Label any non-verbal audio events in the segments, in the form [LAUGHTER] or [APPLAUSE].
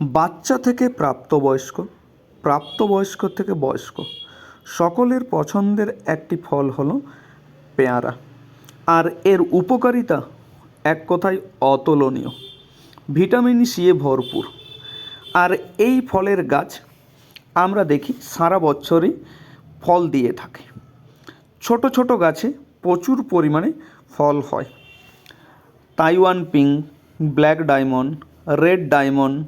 বাচ্চা থেকে প্রাপ্তবয়স্ক প্রাপ্তবয়স্ক থেকে বয়স্ক, সকলের পছন্দের একটি ফল হলো পেয়ারা। আর এর উপকারিতা এক কথায় অতুলনীয়, ভিটামিন সি এ ভরপুর। আর এই ফলের গাছ আমরা দেখি সারা বছরই ফল দিয়ে থাকে। ছোট ছোট গাছে প্রচুর পরিমাণে ফল হয়। Taiwan pink, black diamond, red diamond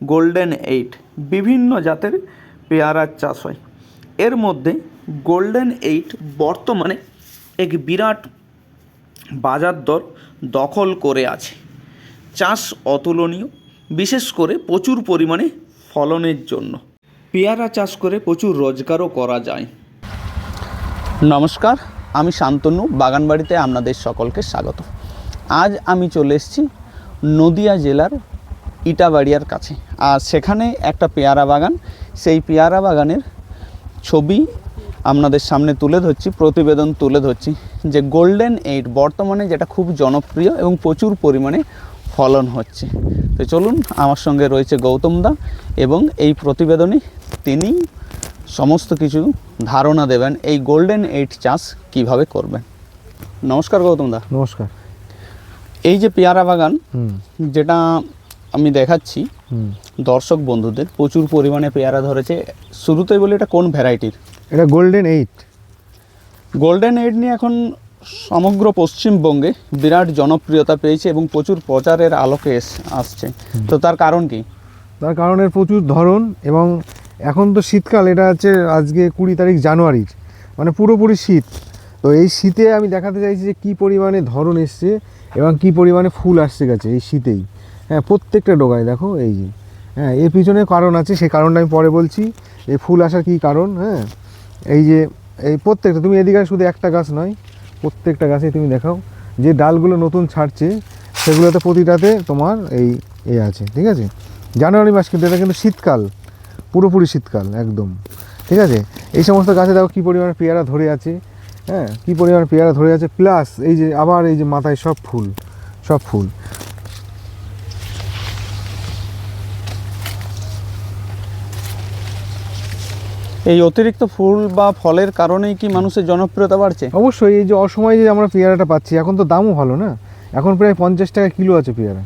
golden eight বিভিন্ন জাতের পেয়ারার চাষ হয়। এর মধ্যে গোল্ডেন এইট বর্তমানে এক বিরাট বাজার দর দখল করে আছে। চাষ অতুলনীয়, বিশেষ করে প্রচুর পরিমাণে ফলনের জন্য। পেয়ারা চাষ করে প্রচুর রোজগারও করা যায়। নমস্কার, আমি শান্তনু, বাগানবাড়িতে আপনাদের সকলকে স্বাগত। আজ আমি চলে এসেছি নদিয়া জেলার ইটাবাড়িয়ার কাছে। আর সেখানে একটা পেয়ারা বাগান সেই পেয়ারা বাগানের ছবি আপনাদের সামনে তুলে ধরছি প্রতিবেদন তুলে ধরছি যে গোল্ডেন এইট বর্তমানে যেটা খুব জনপ্রিয় এবং প্রচুর পরিমাণে ফলন হচ্ছে। তো চলুন আমার সঙ্গে রয়েছে গৌতম দা এবং এই প্রতিবেদনে তিনি সমস্ত কিছু ধারণা দেবেন এই গোল্ডেন এইট চাষ কীভাবে করবেন। নমস্কার গৌতম দা। নমস্কার। এই যে পেয়ারা বাগান যেটা আমি দেখাচ্ছি। দর্শক বন্ধুদের প্রচুর পরিমাণে পেয়ারা ধরেছে। শুরুতেই বলি এটা কোন ভ্যারাইটির? এটা গোল্ডেন এইট গোল্ডেন এইট নিয়ে এখন সমগ্র পশ্চিমবঙ্গে বিরাট জনপ্রিয়তা পেয়েছে এবং প্রচুর প্রচারের আলোকে এস- আসছে। তো তার কারণ কি? তার কারণ এর প্রচুর ধরন এবং এখন তো শীতকাল এটা হচ্ছে আজকে কুড়ি তারিখ জানুয়ারির মানে পুরোপুরি শীত। তো এই শীতে আমি দেখাতে চাইছি যে কী পরিমাণে ধরন এসছে এবং কী পরিমাণে ফুল আসছে গেছে এই শীতেই। হ্যাঁ প্রত্যেকটা ডোগায়, দেখো, এই যে হ্যাঁ এর পিছনে কারণ আছে, সেই কারণটা আমি পরে বলছি। এই ফুল আসার কী কারণ হ্যাঁ? এই যে, এই প্রত্যেকটা, তুমি এদিকে শুধু একটা গাছ নয়, প্রত্যেকটা গাছে তুমি দেখাও, যে ডালগুলো নতুন ছাড়ছে, সেগুলোতে প্রতিটাতে তোমার এই এ আছে, ঠিক আছে? জানুয়ারি মাস কিন্তু এটা কিন্তু শীতকাল, পুরোপুরি শীতকাল, একদম, ঠিক আছে? এই সমস্ত গাছে দেখো কী পরিমাণ পেয়ারা ধরে আছে হ্যাঁ? কী পরিমাণ পেয়ারা ধরে আছে প্লাস এই যে, আবার এই যে মাথায় সব ফুল সব ফুল। এই অতিরিক্ত ফুল বা ফলের কারণেই কি মানুষের জনপ্রিয়তা বাড়ছে? অবশ্যই এই যে অসময়ে যে আমরা পেয়ারাটা পাচ্ছি এখন তো দামও ভালো না? এখন প্রায় পঞ্চাশ টাকা কিলো আছে পেয়ারা।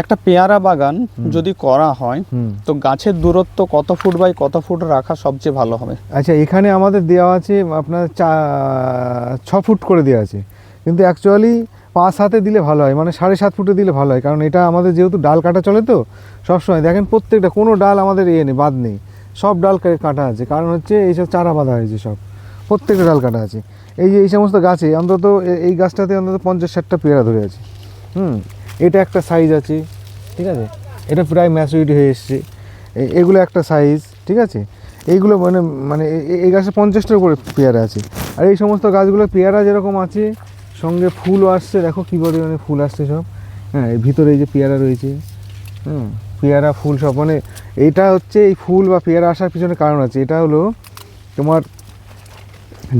একটা পেয়ারা বাগান যদি করা হয় তো গাছের দূরত্ব কত ফুট বাই কত ফুট রাখা সবচেয়ে ভালো হবে? আচ্ছা এখানে আমাদের দেওয়া আছে আপনার চা ছ ফুট করে দেওয়া আছে। কিন্তু অ্যাকচুয়ালি পাঁচ হাতে দিলে ভালো হয় মানে সাড়ে সাত ফুটে দিলে ভালো হয়। কারণ এটা আমাদের যেহেতু ডাল কাটা চলে তো সবসময়। দেখেন প্রত্যেকটা কোনো ডাল আমাদের ইয়ে নেই বাদ নেই। সব ডাল কাটা আছে। কারণ হচ্ছে এইসব চারা বাঁধা হয়েছে সব। প্রত্যেকটা ডাল কাটা আছে। এই যে এই সমস্ত গাছে অন্তত এই গাছটাতে অন্তত পঞ্চাশ ষাটটা পেয়ারা ধরে আছে। হুম? এটা একটা সাইজ আছে। ঠিক আছে? এটা প্রায় ম্যাচুরিটি হয়ে এসছে। এগুলো একটা সাইজ ঠিক আছে? এইগুলো মানে মানে এই গাছে পঞ্চাশটার উপরে পেয়ারা আছে। আর এই সমস্ত গাছগুলো পেয়ারা যেরকম আছে, সঙ্গে ফুলও আসছে। দেখো কী পরিমাণে ফুল আসছে সব। হ্যাঁ ভিতরে এই যে পেয়ারা রয়েছে। হুম? পেয়ারা ফুল সব মানে এটা হচ্ছে এই ফুল বা পেয়ারা আসার পিছনে কারণ আছে। এটা হলো তোমার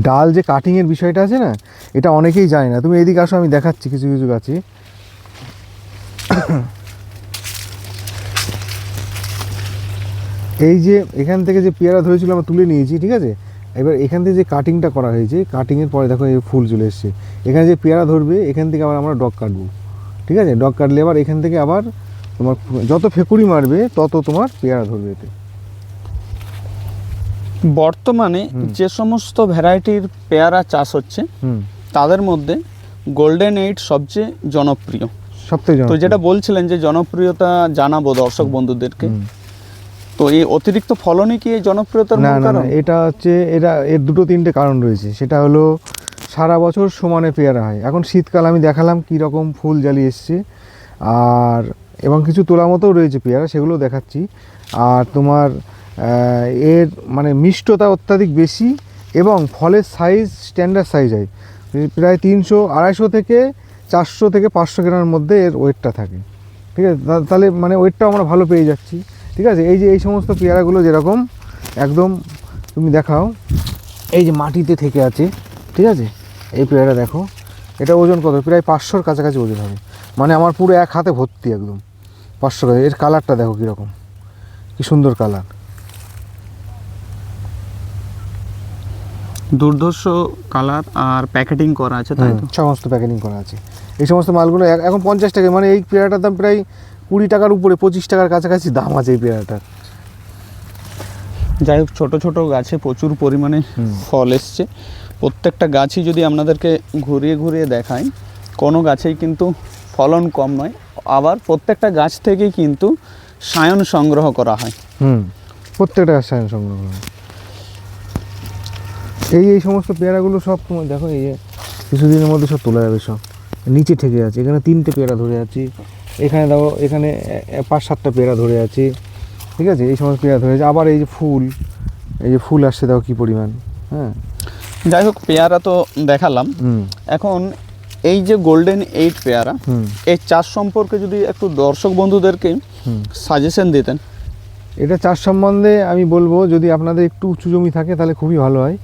ডাল যে কাটিংয়ের বিষয়টা আছে না, এটা অনেকেই জানে না। তুমি এদিকে আসো, আমি দেখাচ্ছি, কিছু কিছু গাছে। [COUGHS] এই যে এখান থেকে যে পেয়ারা ধরেছিল, আমরা তুলে নিয়েছি, ঠিক আছে? এবার এখান থেকে যে কাটিংটা করা হয়েছে কাটিংয়ের পরে দেখো এই ফুল চলে এসছে। এখানে যে পেয়ারা ধরবে, এখান থেকে আবার আমরা ডগ কাটবো, ঠিক আছে? ডগ কাটলে আবার এখান থেকে আবার তোমার যত ফেকুড়ি মারবে তত তোমার পেয়ারা ধরবে এতে। বর্তমানে যে সমস্ত ভ্যারাইটির পেয়ারা চাষ হচ্ছে তাদের মধ্যে গোল্ডেন এইট সবচেয়ে জনপ্রিয়। সবথেকে তো যেটা বলছিলেন যে জনপ্রিয়তা জানাব দর্শক বন্ধুদেরকে। তো এই অতিরিক্ত ফলনই কি এই জনপ্রিয়তার না না এটা হচ্ছে এরা এর দুটো তিনটে কারণ রয়েছে। সেটা হলো সারা বছর সমানে পেয়ারা হয়। এখন শীতকাল আমি দেখালাম কী রকম ফুল জ্বালিয়ে এসছে। আর এবং কিছু তোলা মতো রয়েছে পেয়ারা, সেগুলো দেখাচ্ছি। আর তোমার এর মানে মিষ্টতা অত্যাধিক বেশি এবং ফলের সাইজ স্ট্যান্ডার্ড সাইজ হয় প্রায় তিনশো, আড়াইশো থেকে চারশো থেকে পাঁচশো গ্রামের মধ্যে এর ওয়েটটা থাকে। ঠিক আছে? তাহলে মানে ওয়েটটাও আমরা ভালো পেয়ে যাচ্ছি। ঠিক আছে? এই যে, এই সমস্ত পেয়ারাগুলো যেরকম, একদম তুমি দেখাও। এই যে মাটিতে থেকে আছে। ঠিক আছে? এই পেয়ারা দেখো। এটা ওজন কত? প্রায় পাঁচশোর কাছাকাছি ওজন হবে। মানে আমার পুরো এক হাতে ভর্তি একদম। পাঁচশো এর কালারটা দেখো কীরকম। কি সুন্দর কালার। দুর্ধর্ষ কালার আর প্যাকেটিং করা আছে তাই সমস্ত প্যাকেটিং করা আছে। এই সমস্ত মালগুলো এখন পঞ্চাশ টাকা মানে এই পেয়ারাটার দাম প্রায় কুড়ি টাকার উপরে পঁচিশ টাকার কাছাকাছি দাম আছে এই পেয়ারাটার। যাই হোক ছোটো ছোটো গাছে প্রচুর পরিমাণে ফল এসছে। প্রত্যেকটা গাছই যদি আপনাদেরকে ঘুরিয়ে ঘুরিয়ে দেখাই কোনো গাছেই কিন্তু ফলন কম নয়। আবার প্রত্যেকটা গাছ থেকেই কিন্তু সায়ন সংগ্রহ করা হয়। হুম প্রত্যেকটা সায়ন সংগ্রহ করা। হয়। এই এই সমস্ত পেয়ারাগুলো সব তোমার দেখো এই যে কিছুদিনের মধ্যে সব তোলা যাবে সব। নিচে ঠেকে আছে এখানে তিনটে পেয়ারা ধরে আছি। এখানে দেখো এখানে পাঁচ সাতটা পেয়ারা ধরে আছে। ঠিক আছে? এই সমস্ত পেয়ারা ধরে আছে আবার এই যে ফুল এই যে ফুল আসছে দেখো কী পরিমাণ। হ্যাঁ? যাই হোক পেয়ারা তো দেখালাম। এখন এই যে গোল্ডেন এইট পেয়ারা হুম। এই চাষ সম্পর্কে যদি একটু দর্শক বন্ধুদেরকে সাজেশন দিতেন। এটা চাষ সম্বন্ধে আমি বলব যদি আপনাদের একটু উঁচু জমি থাকে তাহলে খুবই ভালো হয়।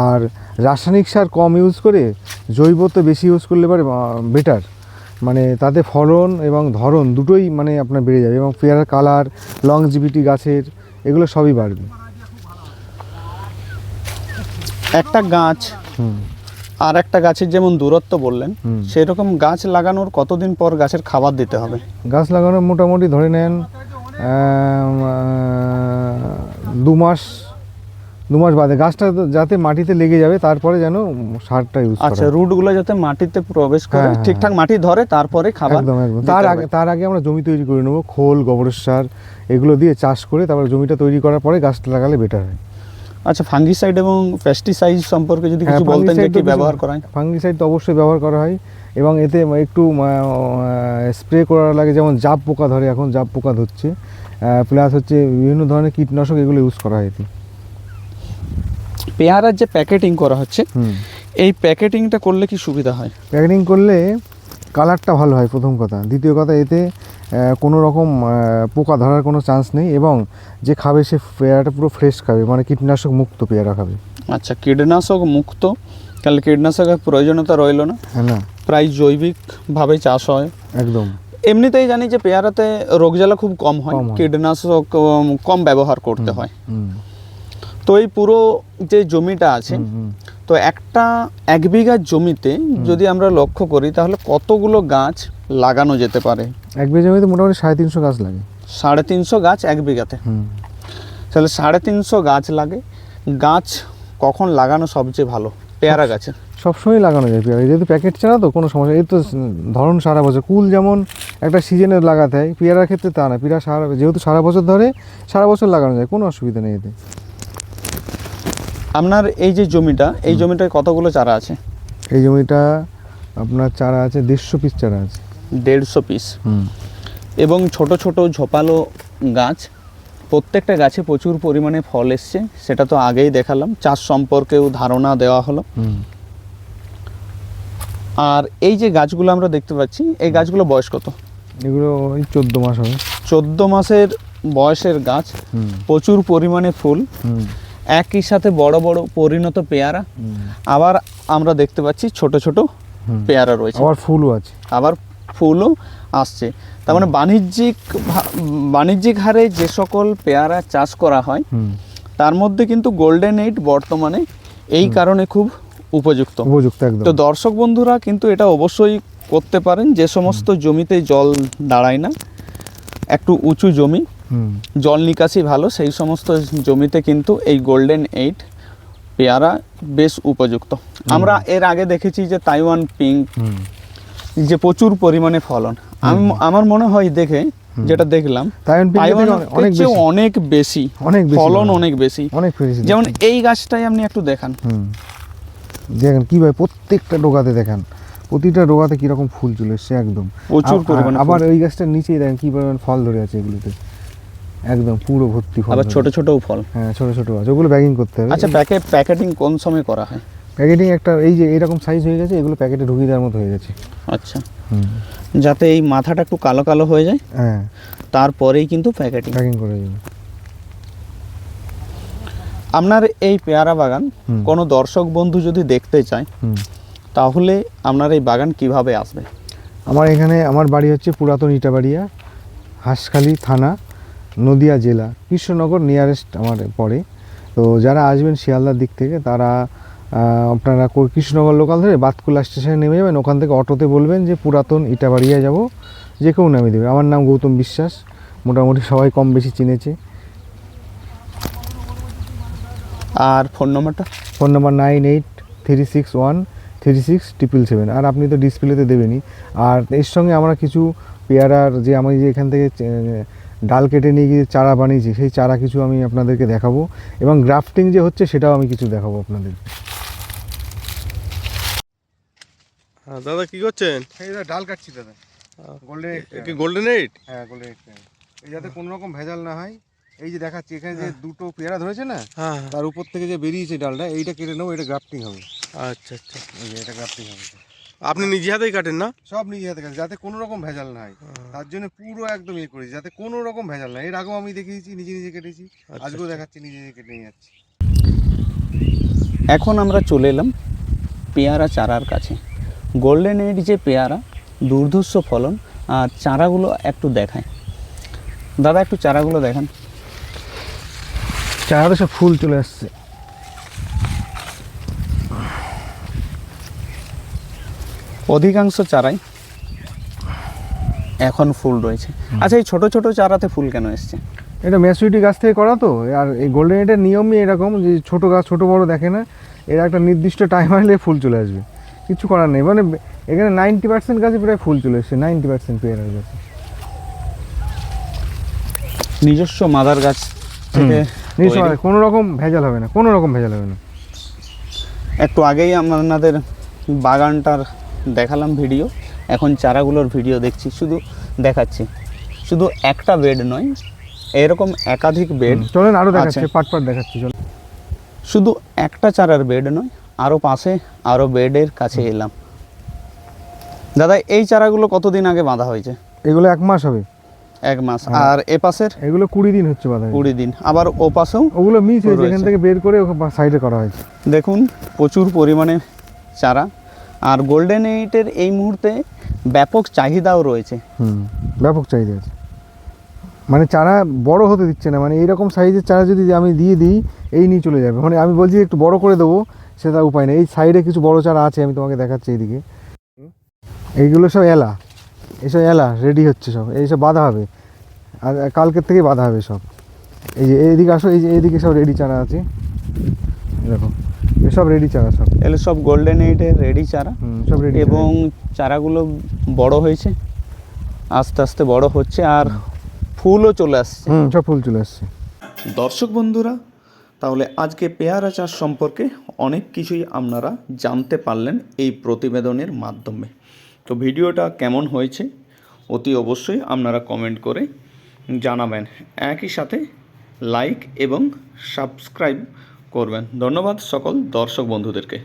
আর রাসায়নিক সার কম ইউজ করে জৈব তো বেশি ইউজ করলে পারে বেটার মানে তাতে ফলন এবং ধরন দুটোই মানে আপনার বেড়ে যাবে এবং পেয়ারার কালার লংজিভিটি গাছের এগুলো সবই বাড়বে। একটা গাছ আর একটা গাছের যেমন দূরত্ব বললেন সেরকম গাছ লাগানোর কতদিন পর গাছের খাবার দিতে হবে? গাছ লাগানোর মোটামুটি ধরে নেন দু মাস দু মাস বাদে। গাছটা যাতে মাটিতে লেগে যাবে তারপরে যেন সারটা ইউজ আচ্ছা রুটগুলো যাতে মাটিতে প্রবেশ করে হ্যাঁ, হ্যাঁ, ঠিকঠাক মাটি ধরে তারপরে খাবার একদম একদম। তার আগে তার আগে আমরা জমি তৈরি করে নেব খোল গোবরের সার এগুলো দিয়ে চাষ করে তারপরে জমিটা তৈরি করার পরে গাছটা লাগালে বেটার হয়। আচ্ছা ফাঙ্গিসাইড এবং পেস্টিসাইড সম্পর্কে যদি হ্যাঁ, কিছু বলতেন যে কি ব্যবহার করা হয় ফাঙ্গিসাইড তো অবশ্যই ব্যবহার করা হয় এবং এতে একটু স্প্রে করার লাগে যেমন জাপ পোকা ধরে এখন জাপ পোকা ধরছে প্লাস হচ্ছে বিভিন্ন ধরনের কীটনাশক এগুলো ইউজ করা হয় এতে। পেয়ারার যে প্যাকেটিং করা হচ্ছে এই প্যাকেটিংটা করলে কি সুবিধা হয়? প্যাকেটিং করলে কালারটা ভালো হয় প্রথম কথা। দ্বিতীয় কথা এতে কোনো রকম পোকা ধরার কোনো চান্স নেই এবং যে খাবে সে পেয়ারাটা পুরো ফ্রেশ খাবে মানে কীটনাশক মুক্ত পেয়ারা খাবে। আচ্ছা কীটনাশক মুক্ত? তাহলে কীটনাশকের প্রয়োজনীয়তা রইল না? হ্যাঁ না। প্রায় জৈবিকভাবে চাষ হয়। একদম। এমনিতেই জানি যে পেয়ারাতে রোগজ্বালা খুব কম হয়। কীটনাশক কম ব্যবহার করতে হয়। তো এই পুরো যে জমিটা আছে। তো একটা এক বিঘা জমিতে যদি আমরা লক্ষ্য করি তাহলে কতগুলো গাছ লাগানো যেতে পারে? এক বিঘা জমিতে মোটামুটি সাড়ে তিনশো গাছ লাগে। সাড়ে তিনশো গাছ এক বিঘাতে? তাহলে সাড়ে তিনশো গাছ লাগে। গাছ কখন লাগানো সবচেয়ে ভালো? পেয়ারা গাছে? সবসময় লাগানো যায় পেয়ারা। যেহেতু প্যাকেট ছাড়া তো কোনো সমস্যা এই তো ধরন সারা বছর কুল যেমন একটা সিজনে লাগাতে হয় পেয়ারার ক্ষেত্রে তা না। পেয়ারা সারা যেহেতু সারা বছর ধরে সারা বছর লাগানো যায় কোনো অসুবিধা নেই এতে। আপনার এই যে জমিটা এই জমিটায় কতগুলো চারা আছে? এই জমিটা আপনার চারা আছে দেড়শো পিস চারা আছে। দেড়শো পিস। এবং ছোট ছোট ঝোপালো গাছ প্রত্যেকটা গাছে প্রচুর পরিমাণে ফল এসছে সেটা তো আগেই দেখালাম চাষ সম্পর্কেও ধারণা দেওয়া হলো। আর এই যে গাছগুলো আমরা দেখতে পাচ্ছি এই গাছগুলো বয়স কত? এগুলো ওই চোদ্দ মাস হবে। চোদ্দ মাসের বয়সের গাছ প্রচুর পরিমাণে ফুল। হুম। একই সাথে বড় বড় পরিণত পেয়ারা। আবার আমরা দেখতে পাচ্ছি ছোট ছোট পেয়ারা রয়েছে। আবার ফুলও আছে। আবার ফুলও আসছে। তার মানে বাণিজ্যিক বাণিজ্যিক হারে যে সকল পেয়ারা চাষ করা হয় তার মধ্যে কিন্তু গোল্ডেন এইট বর্তমানে এই কারণে খুব উপযুক্ত। উপযুক্ত একদম। তো দর্শক বন্ধুরা কিন্তু এটা অবশ্যই করতে পারেন। যে সমস্ত জমিতে জল দাঁড়ায় না একটু উঁচু জমি জল নিকাশি ভালো সেই সমস্ত জমিতে কিন্তু এই গোল্ডেন এইট পেয়ারা বেশ উপযুক্ত। আমরা এর আগে দেখেছি যে তাইওয়ান পিঙ্ক যে প্রচুর পরিমাণে ফলন। আমি আমার মনে হয় দেখে যেটা দেখলাম অনেক বেশি। অনেক বেশি অনেক বেশি ফলন। অনেক বেশি। অনেক যেমন এই গাছটাই আপনি একটু দেখান। হুম। দেখেন কি ভাই প্রত্যেকটা ডোগাতে দেখেন। প্রতিটা ডোগাতে কীরকম ফুল চলে এসছে একদম। প্রচুর পরিমাণে আবার। ওই গাছটার নিচেই দেখেন কি পরিমাণ ফল ধরে আছে এগুলোতে। একদম পুরো ভর্তি ফল আবার ছোট ছোটও ফল। হ্যাঁ ছোট ছোট আছে। ওগুলো ব্যাগিং করতে হবে। আচ্ছা প্যাকেট প্যাকেটিং কোন সময় করা হয়? প্যাকেটিং একটা এই যে এরকম সাইজ হয়ে গেছে এগুলো প্যাকেটে ঢুকিয়ে দেওয়ার মতো হয়ে গেছে। আচ্ছা। হুম। যাতে এই মাথাটা একটু কালো কালো হয়ে যায় হ্যাঁ। তারপরেই কিন্তু প্যাকেটিং প্যাকিং করে দেবে। আপনার এই পেয়ারা বাগান। কোনো দর্শক বন্ধু যদি দেখতে চায় হুম। তাহলে আপনার এই বাগান কীভাবে আসবে? আমার এখানে আমার বাড়ি হচ্ছে পুরাতন ইটাবাড়িয়া হাঁসখালি থানা। নদিয়া জেলা কৃষ্ণনগর নিয়ারেস্ট আমার পড়ে। তো যারা আসবেন শিয়ালদার দিক থেকে তারা আপনারা কৃষ্ণনগর লোকাল ধরে বাতকুলা স্টেশনে নেমে যাবেন। ওখান থেকে অটোতে বলবেন যে পুরাতন ইটাবাড়িয়া যাব। যে কেউ নামিয়ে দেবে। আমার নাম গৌতম বিশ্বাস। মোটামুটি সবাই কম বেশি চিনেছে। আর ফোন নম্বরটা phone number nine eight three six one three six triple seven আর আপনি তো ডিসপ্লেতে দেবেনই। আর এর সঙ্গে আমরা কিছু পেয়ারার যে আমি যে এখান থেকে ডাল কেটে নিয়ে গিয়ে চারা বানিয়েছি সেই চারা কিছু আমি আপনাদেরকে দেখাবো এবং গ্রাফটিং যে হচ্ছে সেটাও আমি কিছু দেখাবো আপনাদের। হ্যাঁ দাদা কি করছেন? এই ডাল কাটছি দাদা। গোল্ডেন কি গোল্ডেন এইট হ্যাঁ গোল্ডেন এই যাতে কোনো রকম ভেজাল না হয় এই যে দেখাচ্ছি এখানে যে দুটো পেয়ারা ধরেছে না হ্যাঁ তার উপর থেকে যে বেরিয়েছে ডালটা এইটা কেটে নেব এটা গ্রাফটিং হবে। আচ্ছা আচ্ছা। এটা গ্রাফটিং হবে। আপনি নিজে হাতেই কাটেন না? সব নিজে হাতে কাছে যাতে কোনো রকম ভেজাল না হয়। তার জন্য পুরো একদম ইয়ে করেছি যাতে কোনো রকম ভেজাল না এর আগেও আমি দেখিয়েছি নিজে নিজে কেটেছি আজকেও দেখাচ্ছি নিজে নিজে কেটে নিয়ে যাচ্ছি। এখন আমরা চলে এলাম পেয়ারা চারার কাছে। গোল্ডেন এইড যে পেয়ারা দুর্ধর্ষ ফলন আর চারাগুলো একটু দেখায় দাদা একটু চারাগুলো দেখান। চারাতে সব ফুল চলে আসছে। অধিকাংশ চারাই এখন ফুল রয়েছে। আচ্ছা এই ছোট ছোট চারাতে ফুল কেন এসছে? এটা ম্যাচুরিটি গাছ থেকে করা তো আর এই গোল্ডেন এটার নিয়মই এরকম যে ছোট গাছ ছোট বড় দেখে না এর একটা নির্দিষ্ট টাইম আসলে ফুল চলে আসবে। কিছু করার নেই মানে এখানে নাইনটি পার্সেন্ট গাছে প্রায় ফুল চলে এসছে নাইনটি পার্সেন্ট পেয়ারার গাছে। নিজস্ব মাদার গাছ থেকে তৈরি। কোনো রকম ভেজাল হবে না কোনো রকম ভেজাল হবে না। একটু আগেই আপনাদের বাগানটার দেখালাম ভিডিও। এখন চারাগুলোর ভিডিও দেখছি শুধু দেখাচ্ছি। শুধু একটা বেড নয় এরকম একাধিক বেড চলেন আরও দেখাচ্ছি পাট পাট দেখাচ্ছি চল শুধু একটা চারার বেড নয় আরও পাশে আরও বেডের কাছে এলাম। দাদা এই চারাগুলো কতদিন আগে বাঁধা হয়েছে? এগুলো এক মাস হবে। এক মাস। আর এ পাশের? এগুলো কুড়ি দিন হচ্ছে বাধা কুড়ি দিন। আবার ও পাশেও ওগুলো মিস হয়েছে এখান থেকে বের করে সাইডে করা হয়েছে। দেখুন প্রচুর পরিমাণে চারা। আর গোল্ডেন এইটের এই মুহূর্তে ব্যাপক চাহিদাও রয়েছে। হুম, ব্যাপক চাহিদা আছে। মানে চারা বড় হতে দিচ্ছে না মানে এইরকম সাইজের চারা যদি আমি দিয়ে দিই, এই নিয়ে চলে যাবে। মানে আমি বলছি একটু বড় করে দেবো সেটা উপায় নেই। এই সাইডে কিছু বড় চারা আছে, আমি তোমাকে দেখাচ্ছি এইদিকে। এইগুলো সব এলা। এইসব এলা রেডি হচ্ছে সব। এইসব বাঁধা হবে। আর কালকের থেকেই বাঁধা হবে সব। এই যে, এইদিকে আসো, এই যে, এইদিকে সব রেডি চারা আছে। দেখো। এসব রেডি চারা সব। এগুলো সব গোল্ডেন এইটের রেডি চারা। সব রেডি এবং চারাগুলো বড় হয়েছে আস্তে আস্তে বড় হচ্ছে আর ফুলও চলে আসছে। হুম সব ফুল চলে আসছে। দর্শক বন্ধুরা তাহলে আজকে পেয়ারা চাষ সম্পর্কে অনেক কিছুই আপনারা জানতে পারলেন এই প্রতিবেদনের মাধ্যমে। তো ভিডিওটা কেমন হয়েছে অতি অবশ্যই আপনারা কমেন্ট করে জানাবেন। একই সাথে লাইক এবং সাবস্ক্রাইব করবেন। ধন্যবাদ সকল দর্শক বন্ধুদেরকে।